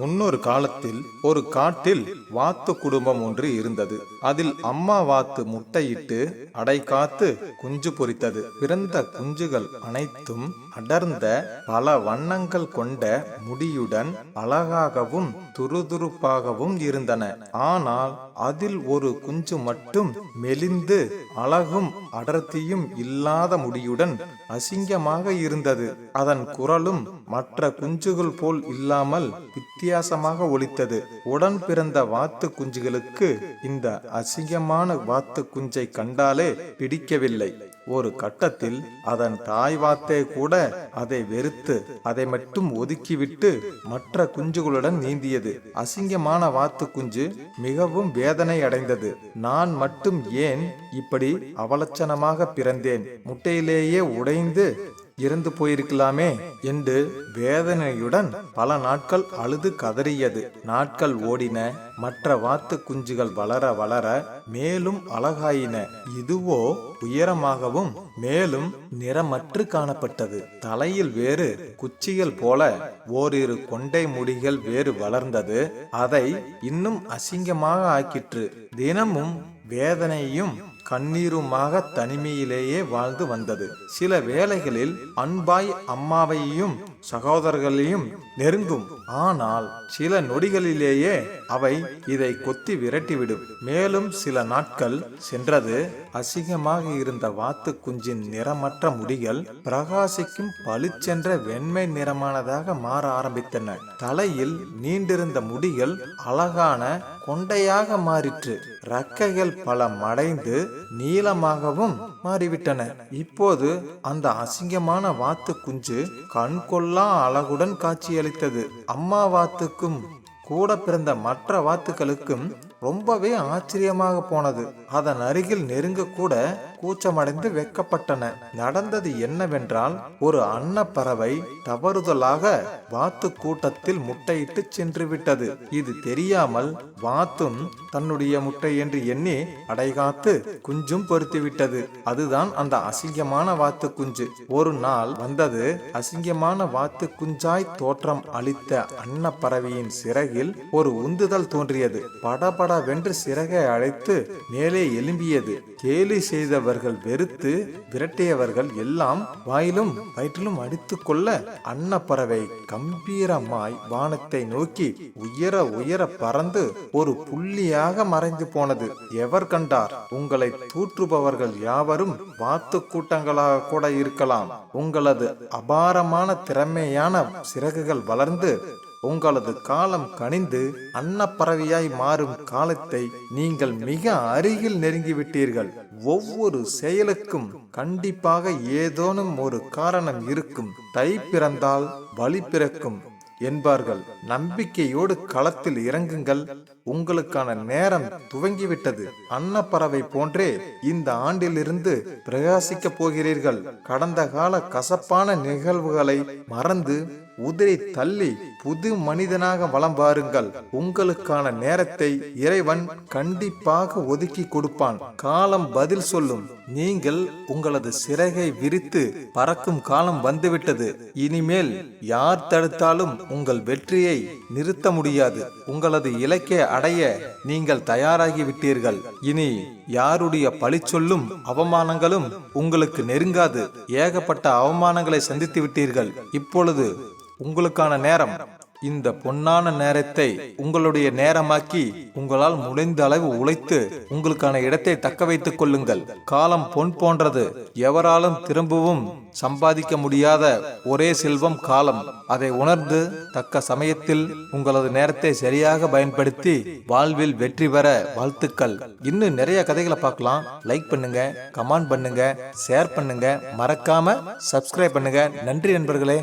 முன்னொரு காலத்தில் ஒரு காட்டில் வாத்து குடும்பம் ஒன்று இருந்தது. அதில் அம்மா வாத்து முட்டையிட்டு அடை காத்து குஞ்சு பொரித்தது. பிறந்த குஞ்சுகள் அனைத்தும் அடர்ந்த பல வண்ணங்கள் கொண்ட முடியுடன் அழகாகவும் துருதுருப்பாகவும் இருந்தன. ஆனால் அதில் ஒரு குஞ்சு மட்டும் மெலிந்து அழகும் அடர்த்தியும் இல்லாத முடியுடன் அசிங்கமாக இருந்தது. அதன் குரலும் மற்ற குஞ்சுகள் போல் இல்லாமல் வித்தியாசமாக வித்தியாசமாக ஒலித்தது. உடன் பிறந்த வாத்து குஞ்சுகளுக்கு இந்த அசிங்கமான வாத்து குஞ்சை கண்டாலே பிடிக்கவில்லை. ஒரு கட்டத்தில் அதன் தாய் வாத்தே கூட அதை வெறுத்து அதை மட்டும் ஒதுக்கிவிட்டு மற்ற குஞ்சுகளுடன் நீந்தியது. அசிங்கமான வாத்து குஞ்சு மிகவும் வேதனை அடைந்தது. நான் மட்டும் ஏன் இப்படி அவலட்சணமாக பிறந்தேன்? முட்டையிலேயே உடைந்து இறந்து போயிருக்கலாமே என்று வேதனையுடன் பல நாட்கள் அழுது கதறியது. நாட்கள் ஓடின மற்ற வாத்து குஞ்சுகள் வளர வளர மேலும் அழகாயின. இதுவோ உயரமாகவும் மேலும் நிறமற்று காணப்பட்டது. தலையில் வேறு குச்சிகள் போல ஓரிரு கொண்டை முடிகள் வேறு வளர்ந்தது. அதை இன்னும் அசிங்கமாக ஆக்கிற்று. தினமும் வேதனையும் கண்ணீருமாக தனிமையிலேயே வாழ்ந்து வந்தது. சில வேளைகளில் அன்பாய் அம்மாவையும் சகோதரர்களையும் நெருங்கும். ஆனால் சில நொடிகளிலேயே அவை இதை கொத்தி விரட்டிவிடும். மேலும் சில நாட்கள் சென்றது. அசிங்கமாக இருந்த வாத்து குஞ்சின் நிறமற்ற முடிகள் பிரகாசிக்கும் பளிச்சென்ற வெண்மை நிறமானதாக மாற ஆரம்பித்தன. தலையில் நீண்டிருந்த முடிகள் அழகான கொண்டையாக மாறிற்று. ரக்கைகள் பல மடைந்து நீளமாகவும் மாறிவிட்டன. இப்போது அந்த அசிங்கமான வாத்து குஞ்சு கண்கொள்ளா அழகுடன் காட்சியளித்தது. அம்மா வாத்துக்கும் கூட பிறந்த மற்ற வாத்துக்களுக்கும் ரொம்பவே ஆச்சரியமாக போனது. அதன் அருகில் நெருங்க கூட கூச்சமடைந்து வெக்கப்பட்டன நடந்தது என்னவென்றால் ஒரு அன்னப்பறவை தவறுதலாக வாத்து கூட்டத்தில் முட்டையிட்டு சென்று விட்டது இது தெரியாமல் வாத்தும் தன்னுடைய முட்டை என்று எண்ணி அடைகாத்து குஞ்சும் பொருத்திவிட்டது அதுதான் அந்த அசிங்கமான வாத்து குஞ்சு. ஒரு நாள் வந்தது அசிங்கமான வாத்து குஞ்சாய் தோற்றம் அளித்த அன்னப்பறவையின் சிறகில் ஒரு உந்துதல் தோன்றியது. படபட வென்று சிறகை அழைத்து மேலே எழும்பியது. கேலி செய்தவர்கள் வெறுத்து விரட்டியவர்கள் எல்லாம் வாயிலும் வயிற்றிலும் அடித்து கொள்ள அன்னப்பறவை கம்பீரமாய் வானத்தை நோக்கி உயர உயர பறந்து ஒரு புள்ளியாக மறைந்து போனது. எவர் கண்டார்? உங்களை தூற்றுபவர்கள் யாவரும் வாத்து கூட்டங்களாக கூட இருக்கலாம். உங்களது அபாரமான திறமையான சிறகுகள் வளர்ந்து உங்களது காலம் கனிந்து அன்னப்பறவையாய் மாறும் காலத்தை நீங்கள் மிக அருகில் நெருங்கிவிட்டீர்கள். ஒவ்வொரு செயலுக்கும் கண்டிப்பாக ஏதோனும் ஒரு காரணம் இருக்கும். தை பிறந்தால் வழி பிறக்கும் என்பார்கள். நம்பிக்கையோடு களத்தில் இறங்குங்கள். உங்களுக்கான நேரம் துவங்கிவிட்டது. அன்னப்பறவை போன்றே இந்த ஆண்டிலிருந்து பிரகாசிக்க போகிறீர்கள். கடந்த கால கசப்பான நிகழ்வுகளை மறந்து உதிரை தள்ளி புது மனிதனாக வலம் வாருங்கள். உங்களுக்கான நேரத்தை இறைவன் கண்டிப்பாக ஒதுக்கி கொடுப்பான். காலம் பதில் சொல்லும். நீங்கள் உங்களது சிறகை விரித்து பறக்கும் காலம் வந்துவிட்டது. இனிமேல் யார் தடுத்தாலும் உங்கள் வெற்றியை நிறுத்த முடியாது. உங்களது இலக்கை அடைய நீங்கள் தயாராகிவிட்டீர்கள். இனி யாருடைய பழிச்சொல்லும் அவமானங்களும் உங்களுக்கு நெருங்காது. ஏகப்பட்ட அவமானங்களை சந்தித்து விட்டீர்கள் இப்பொழுது உங்களுக்கான நேரம். இந்த பொன்னான நேரத்தை உங்களுடைய நேரமாக்கி உங்களால் முடிந்த அளவு உழைத்து உங்களுக்கான இடத்தை தக்க வைத்துக் கொள்ளுங்கள். காலம் பொன் போன்றது. எவராலும் திரும்பவும் சம்பாதிக்க முடியாத ஒரே செல்வம் காலம். அதை உணர்ந்து தக்க சமயத்தில் உங்களது நேரத்தை சரியாக பயன்படுத்தி வாழ்வில் வெற்றி பெற வாழ்த்துக்கள். இன்னும் நிறைய கதைகளை பார்க்கலாம். லைக் பண்ணுங்க கமெண்ட் பண்ணுங்க ஷேர் பண்ணுங்க. மறக்காம சப்ஸ்கிரைப் பண்ணுங்க. நன்றி நண்பர்களே.